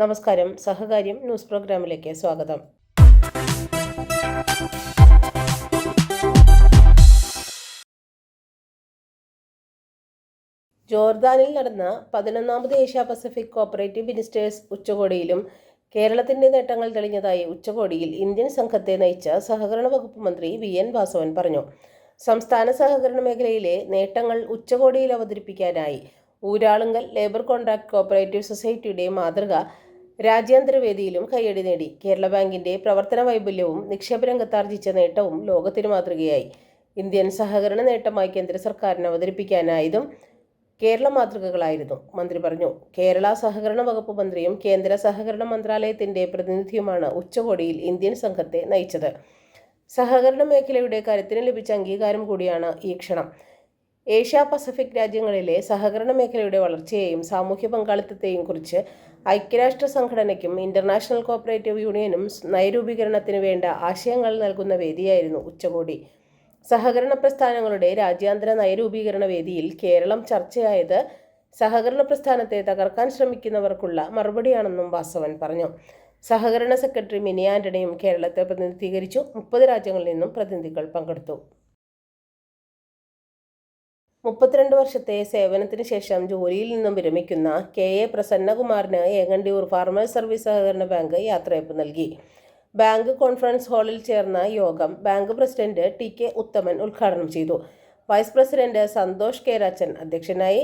നമസ്കാരം. സഹകാര്യം ന്യൂസ് പ്രോഗ്രാമിലേക്ക് സ്വാഗതം. ജോർദാനിൽ നടന്ന പതിനൊന്നാമത് ഏഷ്യ പസഫിക് കോപ്പറേറ്റീവ് മിനിസ്റ്റേഴ്സ് ഉച്ചകോടിയിലും കേരളത്തിന്റെ നേട്ടങ്ങൾ തെളിഞ്ഞതായി ഉച്ചകോടിയിൽ ഇന്ത്യൻ സംഘത്തെ നയിച്ച സഹകരണ വകുപ്പ് മന്ത്രി വി എൻ വാസവൻ പറഞ്ഞു. സംസ്ഥാന സഹകരണ മേഖലയിലെ നേട്ടങ്ങൾ ഉച്ചകോടിയിൽ അവതരിപ്പിക്കാനായി ഊരാളുങ്കൽ ലേബർ കോൺട്രാക്ട് കോപ്പറേറ്റീവ് സൊസൈറ്റിയുടെ മാതൃക രാജ്യാന്തര വേദിയിലും കയ്യടി നേടി. കേരള ബാങ്കിന്റെ പ്രവർത്തന വൈപുല്യവും നിക്ഷേപ രംഗത്താർജിച്ച നേട്ടവും ലോകത്തിന് മാതൃകയായി. ഇന്ത്യൻ സഹകരണ നേട്ടമായി കേന്ദ്ര സർക്കാരിന് അവതരിപ്പിക്കാനായതും കേരള മാതൃകകളായിരുന്നു. മന്ത്രി പറഞ്ഞു കേരള സഹകരണ വകുപ്പ് മന്ത്രിയും കേന്ദ്ര സഹകരണ മന്ത്രാലയത്തിന്റെ പ്രതിനിധിയുമാണ് ഉച്ചകോടിയിൽ ഇന്ത്യൻ സംഘത്തെ നയിച്ചത്. സഹകരണ മേഖലയുടെ കരുത്തിന് ലഭിച്ച അംഗീകാരം കൂടിയാണ് ഈ ക്ഷണം. ഏഷ്യ പസഫിക് രാജ്യങ്ങളിലെ സഹകരണ മേഖലയുടെ വളർച്ചയെയും സാമൂഹ്യ പങ്കാളിത്തത്തെയും കുറിച്ച് ഐക്യരാഷ്ട്ര സംഘടനയ്ക്കും ഇന്റർനാഷണൽ കോപ്പറേറ്റീവ് യൂണിയനും നയരൂപീകരണത്തിന് വേണ്ട ആശയങ്ങൾ നൽകുന്ന വേദിയായിരുന്നു ഉച്ചകോടി. സഹകരണ പ്രസ്ഥാനങ്ങളുടെ രാജ്യാന്തര നയരൂപീകരണ വേദിയിൽ കേരളം ചർച്ചയായത് സഹകരണ പ്രസ്ഥാനത്തെ തകർക്കാൻ ശ്രമിക്കുന്നവർക്കുള്ള മറുപടിയാണെന്നും വാസവൻ പറഞ്ഞു. സഹകരണ സെക്രട്ടറി മിനി ആന്റണിയും കേരളത്തെ പ്രതിനിധീകരിച്ചു. മുപ്പത് രാജ്യങ്ങളിൽ നിന്നും പ്രതിനിധികൾ പങ്കെടുത്തു. മുപ്പത്തിരണ്ട് വർഷത്തെ സേവനത്തിന് ശേഷം ജോലിയിൽ നിന്നും വിരമിക്കുന്ന കെ എ പ്രസന്നകുമാറിന് ഏങ്ങണ്ടിയൂർ ഫാർമേഴ്സ് സർവീസ് സഹകരണ ബാങ്ക് യാത്രയപ്പ് നൽകി. ബാങ്ക് കോൺഫറൻസ് ഹാളിൽ ചേർന്ന യോഗം bank president T K Uthaman ഉദ്ഘാടനം ചെയ്തു. Vice president Santhosh K Rajan അധ്യക്ഷനായി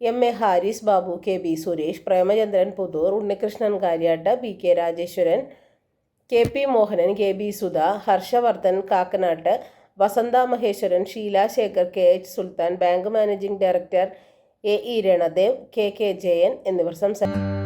M A Haris Babu K B Suresh Premachandran Puthur Unnikrishnan Kariyattu P K Rajeswaran K P Mohanan K B Sudha Harshavardhan Kakkanattu Vasantha Maheswaran Sheela Sekhar K H Sultan bank managing director A E Ranadev K K Jayan എന്നിവർ സംസാരിച്ചു.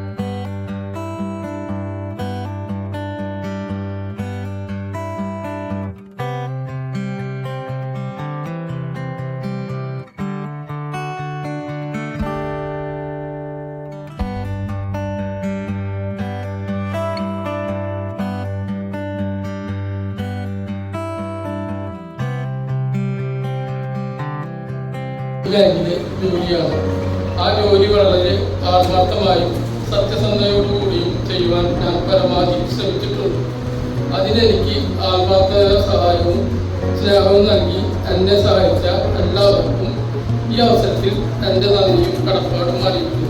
ബാങ്കിലെ ജോലിയാണ് ആ ജോലി വളരെ ആത്മാർത്ഥമായും സത്യസന്ധതയോടുകൂടിയും ചെയ്യുവാൻ ഞാൻ പരമാവധി ശ്രമിച്ചിട്ടുണ്ട്. അതിനെനിക്ക് ആത്മാർത്ഥ സഹായവും സ്നേഹവും നൽകി എന്നെ സഹായിച്ച എല്ലാവർക്കും ഈ അവസരത്തിൽ എന്റെ നന്ദിയും കടപ്പാടും അറിയിക്കുന്നു.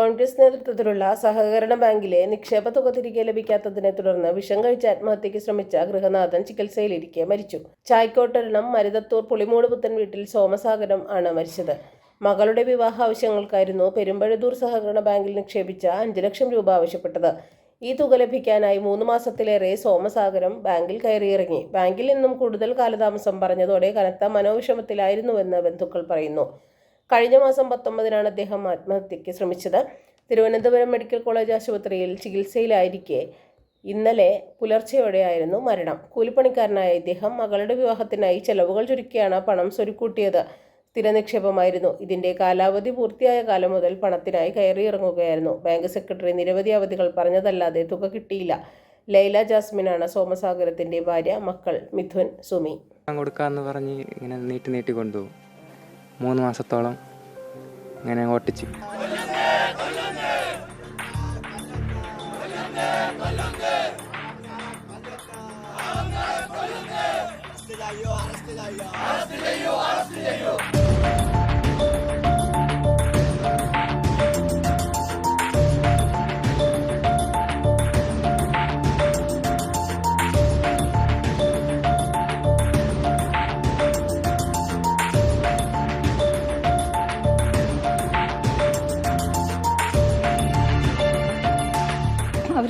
കോൺഗ്രസ് നേതൃത്വത്തിലുള്ള സഹകരണ ബാങ്കിലെ നിക്ഷേപ തുക തിരികെ ലഭിക്കാത്തതിനെ തുടർന്ന് വിഷം കഴിച്ച് ആത്മഹത്യയ്ക്ക് ശ്രമിച്ച ഗൃഹനാഥൻ ചികിത്സയിലിരിക്കെ മരിച്ചു. ചായ്ക്കോട്ടരണം മരുതത്തൂർ പുളിമൂട് പുത്തൻ വീട്ടിൽ സോമസാഗരം ആണ് മരിച്ചത്. മകളുടെ വിവാഹ ആവശ്യങ്ങൾക്കായിരുന്നു പെരുമ്പഴത്തൂർ സഹകരണ ബാങ്കിൽ നിക്ഷേപിച്ച അഞ്ച് ലക്ഷം രൂപ ആവശ്യപ്പെട്ടത്. ഈ തുക ലഭിക്കാനായി മൂന്ന് മാസത്തിലേറെ സോമസാഗരം ബാങ്കിൽ കയറിയിറങ്ങി. ബാങ്കിൽ നിന്നും കൂടുതൽ കാലതാമസം പറഞ്ഞതോടെ കനത്ത മനോവിഷമത്തിലായിരുന്നുവെന്ന് ബന്ധുക്കൾ പറയുന്നു. കഴിഞ്ഞ മാസം പത്തൊമ്പതിനാണ് അദ്ദേഹം ആത്മഹത്യയ്ക്ക് ശ്രമിച്ചത്. തിരുവനന്തപുരം മെഡിക്കൽ കോളേജ് ആശുപത്രിയിൽ ചികിത്സയിലായിരിക്കെ ഇന്നലെ പുലർച്ചെയോടെയായിരുന്നു മരണം. കൂലിപ്പണിക്കാരനായ ഇദ്ദേഹം മകളുടെ വിവാഹത്തിനായി ചെലവുകൾ ചുരുക്കിയാണ് പണം സ്വരുക്കൂട്ടിയത്. സ്ഥിര നിക്ഷേപമായിരുന്നു ഇതിന്റെ കാലാവധി പൂർത്തിയായ കാലം മുതൽ പണത്തിനായി കയറിയിറങ്ങുകയായിരുന്നു. ബാങ്ക് സെക്രട്ടറി നിരവധി അവധികൾ പറഞ്ഞതല്ലാതെ തുക കിട്ടിയില്ല. ലൈല ജാസ്മിനാണ് സോമസാഗരത്തിന്റെ ഭാര്യ മക്കൾ മിഥുൻ സുമി. കൊടുക്കാന്ന് പറഞ്ഞ് ഇങ്ങനെ നീട്ടി നീട്ടി കൊണ്ടുപോകും. മൂന്ന് മാസത്തോളം ഇങ്ങനെ ഓട്ടിച്ചു.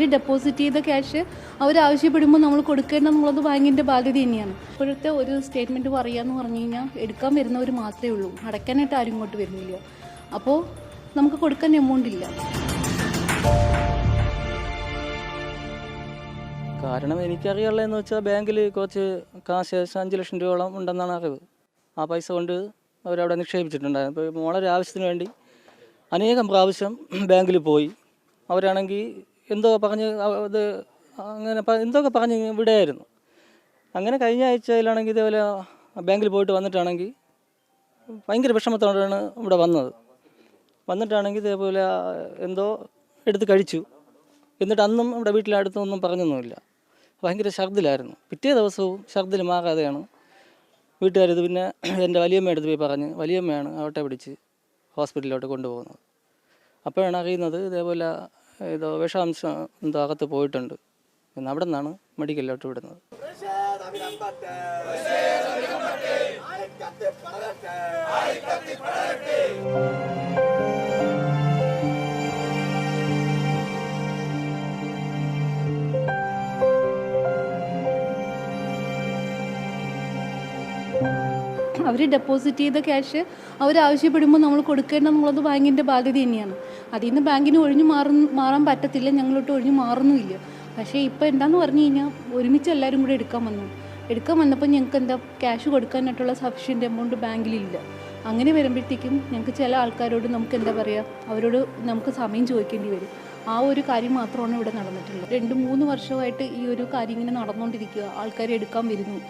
ഡെപ്പോസിറ്റ് ചെയ്ത ക്യാഷ് അവർ ആവശ്യപ്പെടുമ്പോൾ നമ്മൾ കൊടുക്കേണ്ട എന്നുള്ളത് ബാങ്കിന്റെ ബാധ്യത തന്നെയാണ്. ഇപ്പോഴത്തെ ഒരു സ്റ്റേറ്റ്മെന്റ് പറയുകയെന്ന് പറഞ്ഞു കഴിഞ്ഞാൽ എടുക്കാൻ വരുന്നവർ മാത്രമേ ഉള്ളൂ. അടയ്ക്കാനായിട്ട് ആരും ഇങ്ങോട്ട് വരുന്നില്ല. അപ്പോൾ നമുക്ക് കൊടുക്കാൻ എമൗണ്ട് ഇല്ല. കാരണം എനിക്കറിയാനുള്ളതെന്ന് വെച്ചാൽ ബാങ്കിൽ കുറച്ച് കാശ് അഞ്ച് ലക്ഷം രൂപയോളം ഉണ്ടെന്നാണ് അറിവ്. ആ പൈസ കൊണ്ട് അവരവിടെ നിക്ഷേപിച്ചിട്ടുണ്ടായിരുന്നു. അപ്പോൾ മോളൊരു ആവശ്യത്തിന് വേണ്ടി അനേകം പ്രാവശ്യം ബാങ്കിൽ പോയി. അവരാണെങ്കിൽ എന്തോ പറഞ്ഞ് അത് അങ്ങനെ എന്തൊക്കെ പറഞ്ഞ് വിടുകയായിരുന്നു. അങ്ങനെ കഴിഞ്ഞ ആഴ്ചയിലാണെങ്കിൽ ഇതേപോലെ ബാങ്കിൽ പോയിട്ട് വന്നിട്ടാണെങ്കിൽ ഭയങ്കര വിഷമത്തോടെയാണ് ഇവിടെ വന്നത്. വന്നിട്ടാണെങ്കിൽ ഇതേപോലെ എന്തോ എടുത്ത് കഴിച്ചു. എന്നിട്ട് അന്നും ഇവിടെ വീട്ടിലടുത്തൊന്നും പറഞ്ഞൊന്നുമില്ല. ഭയങ്കര ഛർദിലായിരുന്നു. പിറ്റേ ദിവസവും ഛർദിൽ മാറാതെയാണ് വീട്ടുകാരത് പിന്നെ എന്റെ വലിയമ്മ അടുത്ത് പോയി പറഞ്ഞ് വലിയമ്മയാണ് അവട്ടെ പിടിച്ച് ഹോസ്പിറ്റലിലോട്ട് കൊണ്ടുപോകുന്നത്. അപ്പോഴാണ് അറിയുന്നത് ഇതേപോലെ ഏതോ വിഷാംശം എന്തോ അകത്ത് പോയിട്ടുണ്ട്. എന്ന് അവിടെ നിന്നാണ് മെഡിക്കലിലോട്ട് വിടുന്നത്. അവർ ഡെപ്പോസിറ്റ് ചെയ്ത ക്യാഷ് അവർ ആവശ്യപ്പെടുമ്പോൾ നമ്മൾ കൊടുക്കേണ്ടതെന്നുള്ളത് ബാങ്കിന്റെ ബാധ്യത തന്നെയാണ്. അതിൽ നിന്ന് ബാങ്കിന് ഒഴിഞ്ഞു മാറുന്നു മാറാൻ പറ്റത്തില്ല ഞങ്ങളോട്ട് ഒഴിഞ്ഞു മാറുന്നുമില്ല. പക്ഷേ ഇപ്പോൾ എന്താന്ന് പറഞ്ഞു കഴിഞ്ഞാൽ ഒരുമിച്ച് എല്ലാവരും കൂടെ എടുക്കാൻ വന്നു. എടുക്കാൻ വന്നപ്പോൾ ഞങ്ങൾക്ക് എന്താ ക്യാഷ് കൊടുക്കാനായിട്ടുള്ള സഫീഷ്യന്റ് എമൗണ്ട് ബാങ്കിലില്ല. അങ്ങനെ വരുമ്പോഴത്തേക്കും ഞങ്ങൾക്ക് ചില ആൾക്കാരോട് നമുക്ക് എന്താ പറയുക അവരോട് നമുക്ക് സമയം ചോദിക്കേണ്ടി വരും. ആ ഒരു കാര്യം മാത്രമാണ് ഇവിടെ നടന്നിട്ടുള്ളത്. രണ്ട് മൂന്ന് വർഷമായിട്ട് ഈ ഒരു കാര്യം ഇങ്ങനെ നടന്നുകൊണ്ടിരിക്കുക ആൾക്കാർ എടുക്കാൻ വരുന്നു.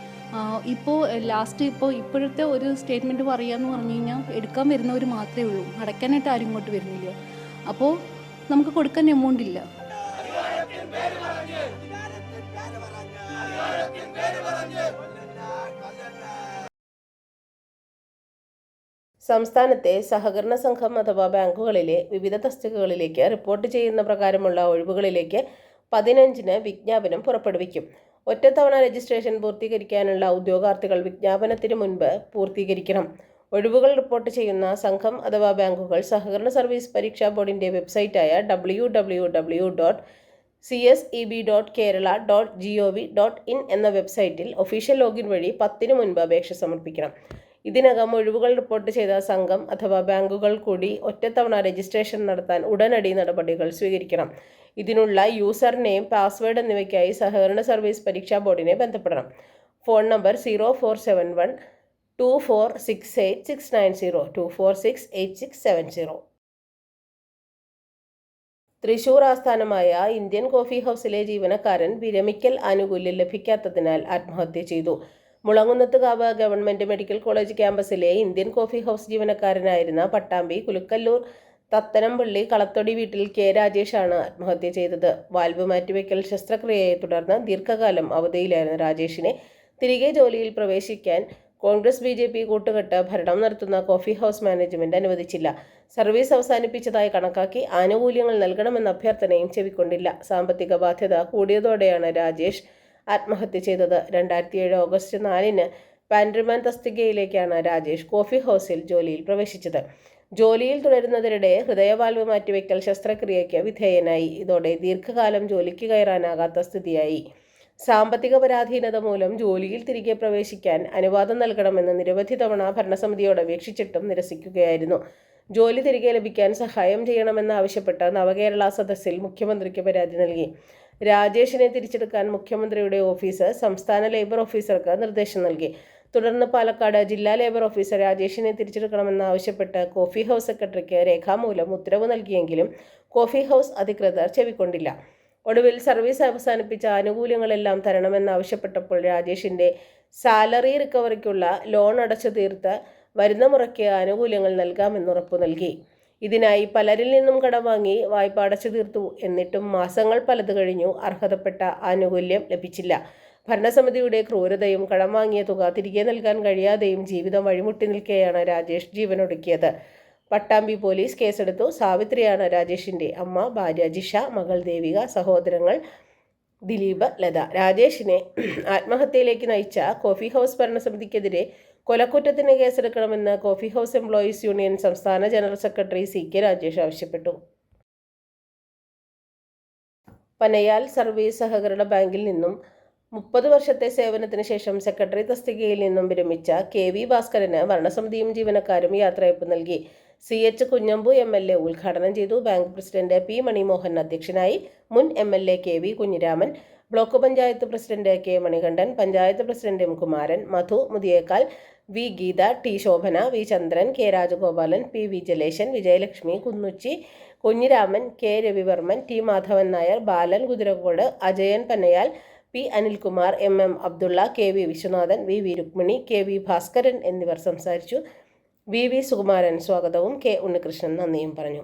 ഇപ്പോൾ ലാസ്റ്റ് ഇപ്പോൾ ഇപ്പോഴത്തെ ഒരു സ്റ്റേറ്റ്മെന്റ് പറയുക എന്ന് പറഞ്ഞു കഴിഞ്ഞാൽ എടുക്കാൻ വരുന്നവർ മാത്രമേ ഉള്ളൂ. അടയ്ക്കാനായിട്ട് ആരും ഇങ്ങോട്ട് വരുന്നില്ല. അപ്പോൾ നമുക്ക് കൊടുക്കാൻ എമൗണ്ട് ഇല്ല. സംസ്ഥാനത്തെ സഹകരണ സംഘം അഥവാ ബാങ്കുകളിലെ വിവിധ തസ്തികകളിലേക്ക് റിപ്പോർട്ട് ചെയ്യുന്ന പ്രകാരമുള്ള ഒഴിവുകളിലേക്ക് പതിനഞ്ചിന് വിജ്ഞാപനം പുറപ്പെടുവിക്കും. ഒറ്റത്തവണ രജിസ്ട്രേഷൻ പൂർത്തീകരിക്കാനുള്ള ഉദ്യോഗാർത്ഥികൾ വിജ്ഞാപനത്തിന് മുൻപ് പൂർത്തീകരിക്കണം. ഒഴിവുകൾ റിപ്പോർട്ട് ചെയ്യുന്ന സംഘം അഥവാ ബാങ്കുകൾ സഹകരണ സർവീസ് പരീക്ഷാ ബോർഡിന്റെ വെബ്സൈറ്റായ W W W dot C S E B dot Kerala dot G O V dot in എന്ന വെബ്സൈറ്റിൽ ഒഫീഷ്യൽ ലോഗിൻ വഴി പത്തിന് മുൻപ് അപേക്ഷ സമർപ്പിക്കണം. ഇതിനകം ഒഴിവുകൾ റിപ്പോർട്ട് ചെയ്ത സംഘം അഥവാ ബാങ്കുകൾ കൂടി ഒറ്റത്തവണ രജിസ്ട്രേഷൻ നടത്താൻ ഉടനടി നടപടികൾ സ്വീകരിക്കണം. ഇതിനുള്ള യൂസർ നെയിം പാസ്വേഡ് എന്നിവയ്ക്കായി സഹകരണ സർവീസ് പരീക്ഷാ ബോർഡിനെ ബന്ധപ്പെടണം. Phone number zero four seven one two four six eight six nine zero two four six eight six seven zero Thrissur ആസ്ഥാനമായ ഇന്ത്യൻ കോഫി ഹൗസിലെ ജീവനക്കാരൻ വിരമിക്കൽ ആനുകൂല്യം ലഭിക്കാത്തതിനാൽ ആത്മഹത്യ ചെയ്തു. മുളങ്ങുന്നത്തുകാവ് ഗവൺമെന്റ് മെഡിക്കൽ കോളേജ് ക്യാമ്പസിലെ ഇന്ത്യൻ കോഫി ഹൗസ് ജീവനക്കാരനായിരുന്ന പട്ടാമ്പി കുലുക്കല്ലൂർ തത്തനംപള്ളി കളത്തൊടി വീട്ടിൽ കെ. രാജേഷാണ് ആത്മഹത്യ ചെയ്തത്. വാൽവ് മാറ്റിവെക്കൽ ശസ്ത്രക്രിയയെ തുടർന്ന് ദീർഘകാലം അവധിയിലായിരുന്ന രാജേഷിനെ തിരികെ ജോലിയിൽ പ്രവേശിക്കാൻ കോൺഗ്രസ് ബി ജെ പി കൂട്ടുകെട്ട് ഭരണം നടത്തുന്ന കോഫി ഹൗസ് മാനേജ്മെന്റ് അനുവദിച്ചില്ല. സർവീസ് അവസാനിപ്പിച്ചതായി കണക്കാക്കി ആനുകൂല്യങ്ങൾ നൽകണമെന്ന അഭ്യർത്ഥനയും ചെവിക്കൊണ്ടില്ല. സാമ്പത്തിക ബാധ്യത കൂടിയതോടെയാണ് രാജേഷ് ആത്മഹത്യ ചെയ്തത്. രണ്ടായിരത്തി ഏഴ് ഓഗസ്റ്റ് നാലിന് പാൻഡ്രിമാൻ തസ്തികയിലേക്കാണ് രാജേഷ് കോഫി ഹൗസിൽ ജോലിയിൽ പ്രവേശിച്ചത്. ജോലിയിൽ തുടരുന്നതിനിടെ ഹൃദയവാൽവ് മാറ്റിവെക്കൽ ശസ്ത്രക്രിയയ്ക്ക് വിധേയനായി. ഇതോടെ ദീർഘകാലം ജോലിക്ക് കയറാനാകാത്ത സ്ഥിതിയായി. സാമ്പത്തിക പരാധീനത മൂലം ജോലിയിൽ തിരികെ പ്രവേശിക്കാൻ അനുവാദം നൽകണമെന്ന് നിരവധി തവണ ഭരണസമിതിയോട് അപേക്ഷിച്ചിട്ടും നിരസിക്കുകയായിരുന്നു. ജോലി തിരികെ ലഭിക്കാൻ സഹായം ചെയ്യണമെന്നാവശ്യപ്പെട്ട് നവകേരള സദസ്സിൽ മുഖ്യമന്ത്രിക്ക് പരാതി നൽകി. രാജേഷിനെ തിരിച്ചെടുക്കാൻ മുഖ്യമന്ത്രിയുടെ ഓഫീസ് സംസ്ഥാന ലേബർ ഓഫീസർക്ക് നിർദ്ദേശം നൽകി. തുടർന്ന് പാലക്കാട് ജില്ലാ ലേബർ ഓഫീസർ രാജേഷിനെ തിരിച്ചെടുക്കണമെന്നാവശ്യപ്പെട്ട് കോഫി ഹൗസ് സെക്രട്ടറിക്ക് രേഖാമൂലം ഉത്തരവ് നൽകിയെങ്കിലും കോഫി ഹൗസ് അധികൃതർ ചെവിക്കൊണ്ടില്ല. ഒടുവിൽ സർവീസ് അവസാനിപ്പിച്ച ആനുകൂല്യങ്ങളെല്ലാം തരണമെന്നാവശ്യപ്പെട്ടപ്പോൾ രാജേഷിന്റെ സാലറി റിക്കവറിക്കുള്ള ലോൺ അടച്ചു തീർത്ത് വരുന്ന മുറയ്ക്ക് ആനുകൂല്യങ്ങൾ നൽകാമെന്ന് ഉറപ്പു നൽകി. ഇതിനായി പലരിൽ നിന്നും കടം വാങ്ങി വായ്പ അടച്ചു തീർത്തു എന്നിട്ടും മാസങ്ങൾ പലത് കഴിഞ്ഞു അർഹതപ്പെട്ട ആനുകൂല്യം ലഭിച്ചില്ല. ഭരണസമിതിയുടെ ക്രൂരതയും കടം വാങ്ങിയ തുക തിരികെ നൽകാൻ കഴിയാതെയും ജീവിതം വഴിമുട്ടി നിൽക്കെയാണ് രാജേഷ് ജീവനൊടുക്കിയത് പട്ടാമ്പി പോലീസ് കേസെടുത്തു. സാവിത്രിയാണ് രാജേഷിന്റെ അമ്മ. ഭാര്യ ജിഷ മകൾ ദേവിക സഹോദരങ്ങൾ ദിലീപ് ലത. രാജേഷിനെ ആത്മഹത്യയിലേക്ക് നയിച്ച കോഫി ഹൗസ് ഭരണസമിതിക്കെതിരെ കൊലക്കുറ്റത്തിന് കേസെടുക്കണമെന്ന് കോഫി ഹൗസ് എംപ്ലോയീസ് യൂണിയൻ സംസ്ഥാന general secretary C K Rajesh ആവശ്യപ്പെട്ടു. പനയാൽ സർവീസ് സഹകരണ ബാങ്കിൽ നിന്നും മുപ്പത് വർഷത്തെ സേവനത്തിന് ശേഷം സെക്രട്ടറി തസ്തികയിൽ നിന്നും വിരമിച്ച കെ വി ഭാസ്കരന് ഭരണസമിതിയും ജീവനക്കാരും യാത്രയപ്പ് നൽകി. C H Kunhambu M L A ഉദ്ഘാടനം ചെയ്തു. ബാങ്ക് പ്രസിഡന്റ് പി മണിമോഹൻ അധ്യക്ഷനായി മുൻ M L A K V Kunhiraman block panchayat president K Manikandan panchayat president M Kumaran Madhu Muthiyekkal V Geetha T Shobhana V Chandran K Rajagopalan P V Jaleshan Vijayalakshmi Kunnuchi Kunhiraman K Ravivarman T Madhavan Nair Balan Kuthirakkode Ajayan Pannayal P Anilkumar M M Abdulla K V Viswanathan V V Rukmini K V Bhaskaran എന്നിവർ സംസാരിച്ചു. V V Sukumaran സ്വാഗതവും K Unnikrishnan നന്ദിയും പറഞ്ഞു